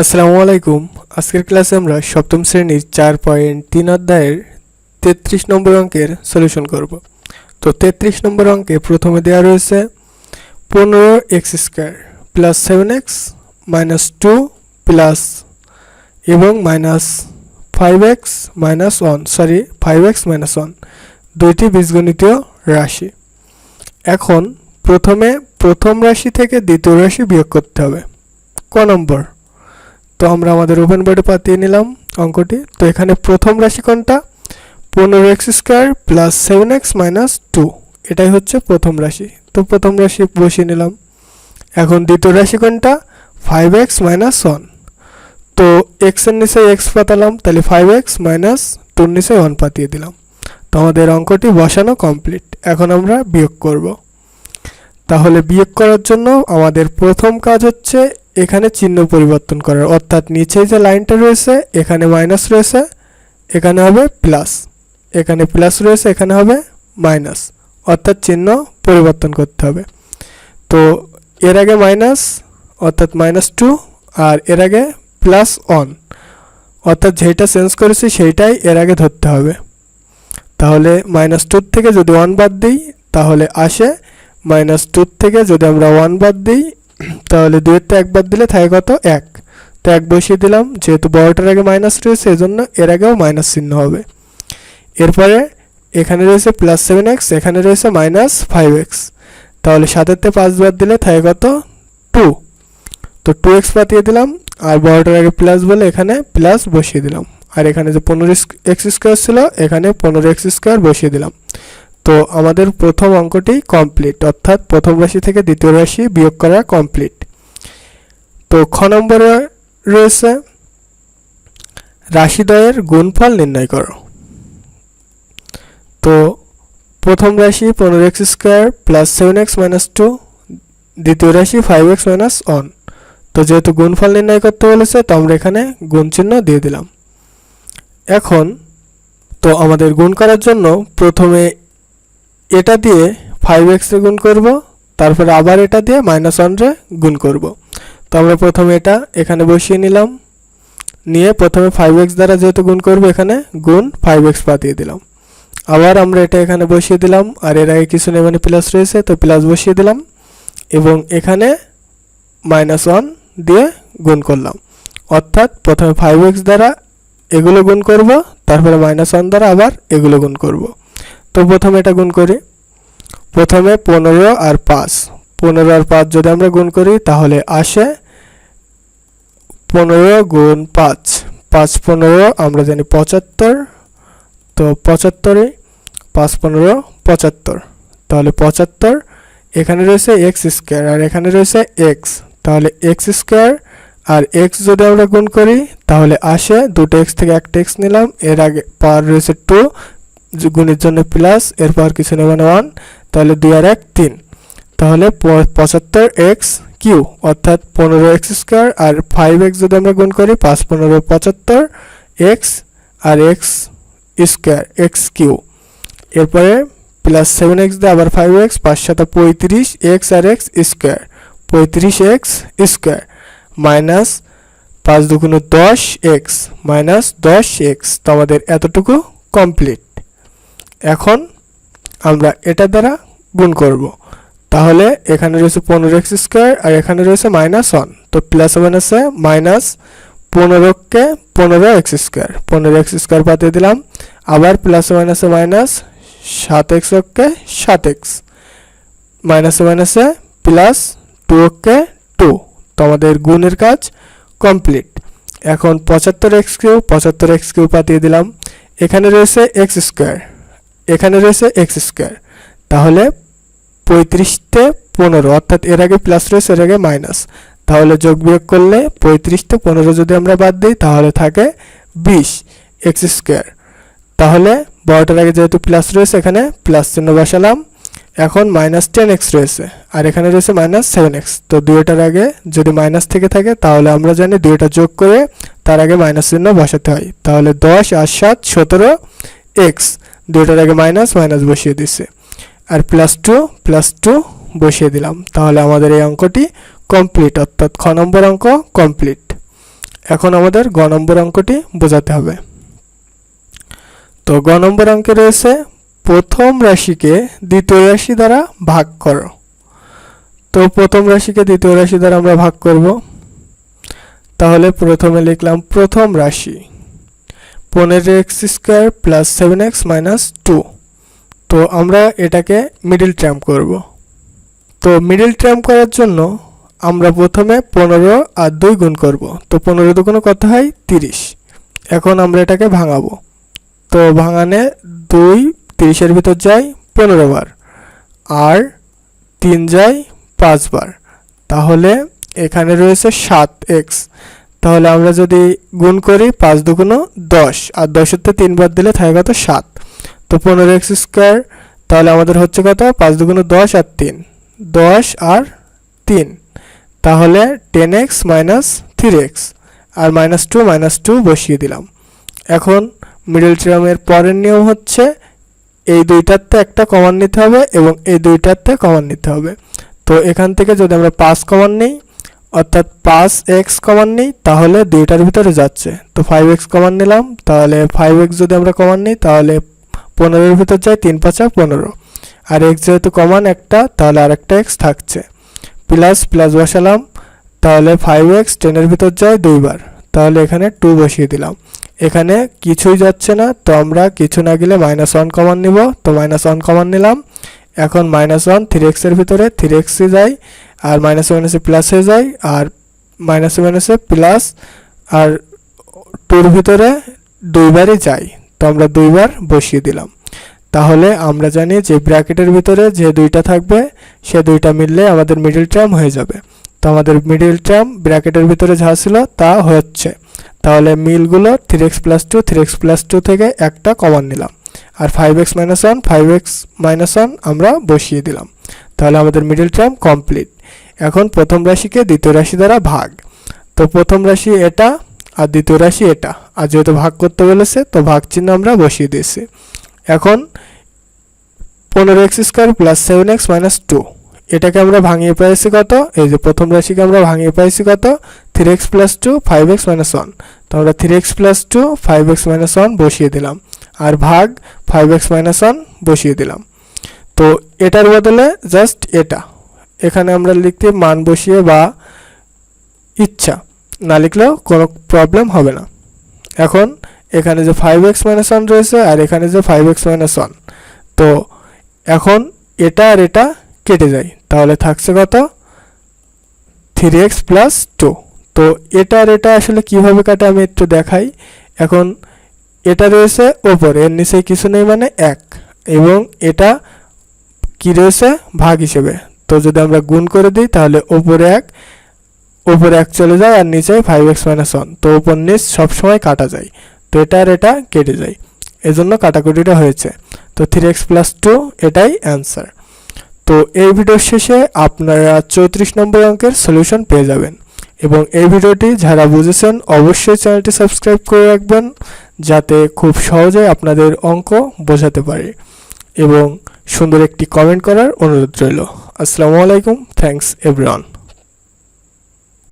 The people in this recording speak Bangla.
আসসালামু আলাইকুম। আজকের ক্লাসে আমরা সপ্তম শ্রেণির চার পয়েন্ট তিন অধ্যায়ের তেত্রিশ নম্বর অঙ্কের সলিউশন করব। তো তেত্রিশ নম্বর অঙ্কে প্রথমে দেওয়া রয়েছে পনেরো x square plus seven x minus two plus এবং minus five x minus one, sorry, five x minus one, দুইটি বীজগণিতীয় রাশি। এখন প্রথমে প্রথম রাশি থেকে দ্বিতীয় রাশি বিয়োগ করতে হবে। ক নম্বর? তো আমরা আমাদের ওপেন বোর্ডে পাতিয়ে নিলাম অঙ্কটি। তো এখানে প্রথম রাশি কোনটা পনেরো x square plus seven x minus two এটাই হচ্ছে প্রথম রাশি। তো প্রথম রাশি বসিয়ে নিলাম। এখন দ্বিতীয় রাশি কোনটা ফাইভ এক্স মাইনাস ওয়ান তো এক্সের নিচে এক্স পাতালাম, তাহলে ফাইভ এক্স মাইনাস টুর নিচে ওয়ান পাতিয়ে দিলাম। তো আমাদের অঙ্কটি বসানো কমপ্লিট এখন আমরা বিয়োগ করব। তাহলে বিয়োগ করার জন্য আমাদের প্রথম কাজ হচ্ছে এখানে চিহ্ন পরিবর্তন করার অর্থাৎ নিচে যে লাইনটা রয়েছে, এখানে মাইনাস রয়েছে, এখানে হবে প্লাস এখানে প্লাস রয়েছে, এখানে হবে মাইনাস অর্থাৎ চিহ্ন পরিবর্তন করতে হবে। তো এর আগে মাইনাস অর্থাৎ মাইনাস টু আর এর আগে প্লাস অন অর্থাৎ যেটা চেঞ্জ করেছি সেইটাই এর আগে ধরতে হবে। তাহলে মাইনাস টুর থেকে যদি ওয়ান বাদ দিই, তাহলে আসে মাইনাস টুর থেকে যদি আমরা ওয়ান বাদ দিই তাহলে দুয়েরটা এক বাদ দিলে থাকে কত? এক। তো এক বসিয়ে দিলাম, যেহেতু বড়টার আগে মাইনাস রয়েছে এই জন্য এর আগেও মাইনাস চিহ্ন হবে। এরপরে এখানে রয়েছে প্লাস সেভেন এক্স এখানে রয়েছে মাইনাস ফাইভ এক্স তাহলে সাতেরতে পাঁচ বাদ দিলে থাকে কত? টু তো টু এক্স পাতিয়ে দিলাম, আর বড়টার আগে প্লাস বলে এখানে প্লাস বসিয়ে দিলাম। আর এখানে যে পনেরো এক্স স্কোয়ার ছিল, এখানে পনেরো এক্স স্কোয়ার বসিয়ে দিলাম। তো আমাদের প্রথম অঙ্কটি কমপ্লিট অর্থাৎ প্রথম রাশি থেকে দ্বিতীয় রাশি বিয়োগ করা কমপ্লিট তো খ নম্বরে রয়েছে, রাশিদ্বয়ের গুণফল নির্ণয় করো। তো প্রথম রাশি পনেরো x square plus seven x minus two, দ্বিতীয় রাশি ফাইভ এক্স মাইনাস ওয়ান। তো যেহেতু গুণফল নির্ণয় করতে বলেছে, তো আমরা এখানে গুণ চিহ্ন দিয়ে দিলাম। এখন তো আমাদের গুণ করার জন্য প্রথমে এটা দিয়ে ফাইভ এক্সে গুণ করব, তারপরে আবার এটা দিয়ে মাইনাস ওয়ানরে গুণ করব। তো আমরা প্রথমে এটা এখানে বসিয়ে নিলাম। নিয়ে প্রথমে ফাইভ এক্স দ্বারা যেহেতু গুণ করব এখানে, গুণ ফাইভ এক্স পাতিয়ে দিলাম। আবার আমরা এটা এখানে বসিয়ে দিলাম, আর এর আগে কিছু নেই মানে প্লাস রয়েছে, তো প্লাস বসিয়ে দিলাম। এবং এখানে মাইনাস ওয়ান দিয়ে গুণ করলাম। অর্থাৎ প্রথমে ফাইভ এক্স দ্বারা এগুলো গুণ করব, তারপরে মাইনাস ওয়ান দ্বারা আবার এগুলো গুণ করব। তো প্রথমে এটা গুণ করি। প্রথমে পনেরো আর পাঁচ। পনেরো আর পাঁচ যদি আমরা গুণ করি, তাহলে আসে পনেরো গুণ পাঁচ। পাঁচ পনেরো, আমরা জানি পঁচাত্তর। তো পঁচাত্তরে পাঁচ পনেরো, পঁচাত্তর। তাহলে পঁচাত্তর, এখানে রয়েছে এক্স স্কোয়ার আর এখানে রয়েছে এক্স। তাহলে এক্স স্কোয়ার আর এক্স যদি আমরা গুণ করি, তাহলে আসে দুটো এক্স থেকে একটা এক্স নিলাম। এর আগে পাওয়ার রয়েছে টু গুণের জন্য প্লাস এরপর কিছু নেব না ওয়ান তাহলে দুই আর এক, তিন। তাহলে পঁচাত্তর এক্স কিউ, অর্থাৎ পনেরো এক্স স্কোয়ার আর ফাইভ এক্স যদি আমরা গুণ করি, পাঁচ পনেরো পঁচাত্তর এক্স আর এক্স স্কোয়ার এক্স কিউ। এরপরে প্লাস সেভেন এক্স দিয়ে আবার ফাইভ এক্স পাঁচ সাথে পঁয়ত্রিশ এক্স আর এক্স স্কোয়ার পঁয়ত্রিশ এক্স স্কোয়ার মাইনাস পাঁচ দুগুণ দশ এক্স মাইনাস দশ এক্স তো আমাদের এতটুকু কমপ্লিট এখন আমরা এটা দ্বারা গুণ করব। তাহলে এখানে রয়েছে পনেরো এক্স স্কোয়ার আর এখানে রয়েছে মাইনাস ওয়ান তো প্লাস মাইনাসে মাইনাস পনেরোকে পনেরো এক্স স্কোয়ার। পনেরো এক্স স্কোয়ার পাতিয়ে দিলাম। আবার প্লাস মাইনাসে মাইনাস সাত এক্স ওকে সাত এক্স মাইনাস মাইনাসে মাইনাসে প্লাস টু ওকে টু তো আমাদের গুণের কাজ কমপ্লিট এখন পঁচাত্তর এক্স কিউ পঁচাত্তর এক্স কিউ পাতিয়ে দিলাম। এখানে রয়েছে এক্স স্কোয়ার। এখানে রয়েছে এক্স স্কোয়ার তাহলে পঁয়ত্রিশতে পনেরো, অর্থাৎ এর আগে প্লাস রয়েছে, এর আগে মাইনাস তাহলে যোগ বিয়োগ করলে পঁয়ত্রিশতে পনেরো যদি আমরা বাদ দিই, তাহলে থাকে বিশ এক্স স্কোয়ার তাহলে বড়টার আগে যেহেতু প্লাস রয়েছে এখানে প্লাস চিহ্ন বসালাম, এখন মাইনাস টেন এক্স রয়েছে, আর এখানে রয়েছে মাইনাস সেভেন এক্স তো দুইটার আগে যদি মাইনাস থেকে থাকে, তাহলে আমরা জানি দুইটা যোগ করে তার আগে মাইনাস চিহ্ন বসাতে হয়। তাহলে দশ আর সাত, সতেরো এক্স দুইটার আগে মাইনাস মাইনাস বসিয়ে দিচ্ছে আর প্লাস টু প্লাস টু বসিয়ে দিলাম। তাহলে আমাদের এই অঙ্কটি কমপ্লিট অর্থাৎ খ নম্বর অঙ্ক কমপ্লিট এখন আমাদের গ নম্বর অঙ্কটি বোঝাতে হবে। তো গ নম্বর অঙ্কে রয়েছে, প্রথম রাশিকে দ্বিতীয় রাশি দ্বারা ভাগ করো। তো প্রথম রাশিকে দ্বিতীয় রাশি দ্বারা আমরা ভাগ করব। তাহলে প্রথমে লিখলাম প্রথম রাশি। পনেরো x square plus seven x minus two তো আমরা এটাকে মিডিল ট্র্যাম করব। তো মিডিল ট্র্যাম করার জন্য আমরা প্রথমে পনেরো আর দুই গুণ করব। তো পনেরো দুগুণ কত হয়? তিরিশ। এখন আমরা এটাকে ভাঙাবো। তো ভাঙানে দুই তিরিশের ভিতর যায় পনেরো বার। আর তিন যায় পাঁচবার তাহলে এখানে রয়েছে সাত এক্স। তাহলে আমরা যদি গুণ করি পাঁচ দুগুণ দশ, আর দশেরতে তিনবার দিলে থাকে কত? সাত। তো পনেরো এক্স স্কোয়ার, তাহলে আমাদের হচ্ছে কত? পাঁচ দুগুণ দশ আর তিন। দশ আর তিন। তাহলে ten x minus three x, আর মাইনাস টু মাইনাস টু বসিয়ে দিলাম। এখন মিডল টার্মের পরের নিয়ম হচ্ছে এই দুইটাতে একটা কমন নিতে হবে এবং এই দুইটাতে কমন নিতে হবে। তো এখান থেকে যদি আমরা পাঁচ কমন নিই অর্থাৎ পাঁচ এক্স কমন নিই, তাহলে দুইটার ভিতরে যাচ্ছে। তো ফাইভ এক্স কমন নিলাম, তাহলে ফাইভ এক্স যদি আমরা কমন নিই, তাহলে পনেরোর ভিতর যায় তিন পাঁচা পনেরো। আর এক্স যেহেতু কমন একটা, তাহলে আরেকটা এক্স থাকছে। প্লাস প্লাস বসালাম, তাহলে ফাইভ এক্স টেনের ভিতর যায় দুইবার। তাহলে এখানে টু বসিয়ে দিলাম। এখানে কিছুই যাচ্ছে না, তো আমরা কিছু না গেলে মাইনাস ওয়ান কমন নিব। তো মাইনাস ওয়ান কমন নিলাম। এখন মাইনাস ওয়ান থ্রি এক্সের ভিতরে থ্রি এক্সে যায়। আর মাইনাস মাইনাসে প্লাস হয়ে যায়, আর মাইনাসে মাইনাসে প্লাস আর টুর ভিতরে দুইবারই যায়। তো আমরা দুইবার বসিয়ে দিলাম। তাহলে আমরা জানি যে ব্র্যাকেটের ভিতরে যে দুইটা থাকবে, সে দুইটা মিললে আমাদের মিডিল টার্ম হয়ে যাবে। তো আমাদের মিডিল টার্ম ব্র্যাকেটের ভিতরে যা ছিল তা হচ্ছে। তাহলে মিলগুলো three x plus two three x plus two থেকে একটা কমন নিলাম। আর five x minus one five x minus one আমরা বসিয়ে দিলাম। তাহলে আমাদের মিডিল টার্ম কমপ্লিট এখন প্রথম রাশিকে দ্বিতীয় রাশি দ্বারা ভাগ। তো প্রথম রাশি এটা আর দ্বিতীয় রাশি এটা। আর যেহেতু ভাগ করতে বলেছে, তো ভাগ চিহ্ন আমরা বসিয়ে দিয়েছি। এখন পনেরো x square plus seven x minus two. এটাকে আমরা ভাঙিয়ে পেয়েছি কত? এই যে প্রথম রাশিকে আমরা ভাঙিয়ে পেয়েছি কত? Three x plus two, five x minus one. তো আমরা three x plus two, five x minus one বসিয়ে দিলাম। আর ভাগ, ফাইভ এক্স মাইনাস ওয়ান বসিয়ে দিলাম। তো এটার বদলে জাস্ট এটা। এখানে আমরা লিখতে মান বসিয়ে বা ইচ্ছা না লিখলেও কোনো প্রবলেম হবে না। এখন এখানে যে ফাইভ এক্স মাইনাস ওয়ান রয়েছে আর এখানে যে ফাইভ এক্স মাইনাস ওয়ান তো এখন এটা আর এটা কেটে যায়। তাহলে থাকছে কত? থ্রি এক্স প্লাস টু তো এটা আর এটা আসলে কীভাবে কাটে আমি একটু দেখাই। এখন এটা রয়েছে ওপরে, এর নিচে কিছু নেই মানে এক, এবং এটা কি রয়েছে? ভাগ হিসেবে। তো যদি আমরা গুণ করে দিই, তাহলে ওপরে এক ওপরে এক চলে যায় আর নিচে ফাইভ এক্স মাইনাস ওয়ান তো ওপর নিচ সবসময় কাটা যায়। তো এটা আর এটা কেটে যায়। এজন্য কাটাকুটিটা হয়েছে। তো থ্রি এক্স প্লাস টু এটাই অ্যান্সার তো এই ভিডিওর শেষে আপনারা চৌত্রিশ নম্বর অঙ্কের সলিউশন পেয়ে যাবেন। এবং এই ভিডিওটি যারা বুঝেছেন, অবশ্যই চ্যানেলটি সাবস্ক্রাইব করে রাখবেন, যাতে খুব সহজে আপনাদের অঙ্ক বোঝাতে পারে। এবং সুন্দর একটি কমেন্ট করার অনুরোধ রইল। আসসালামু আলাইকুম থ্যাংকস এভরিওয়ান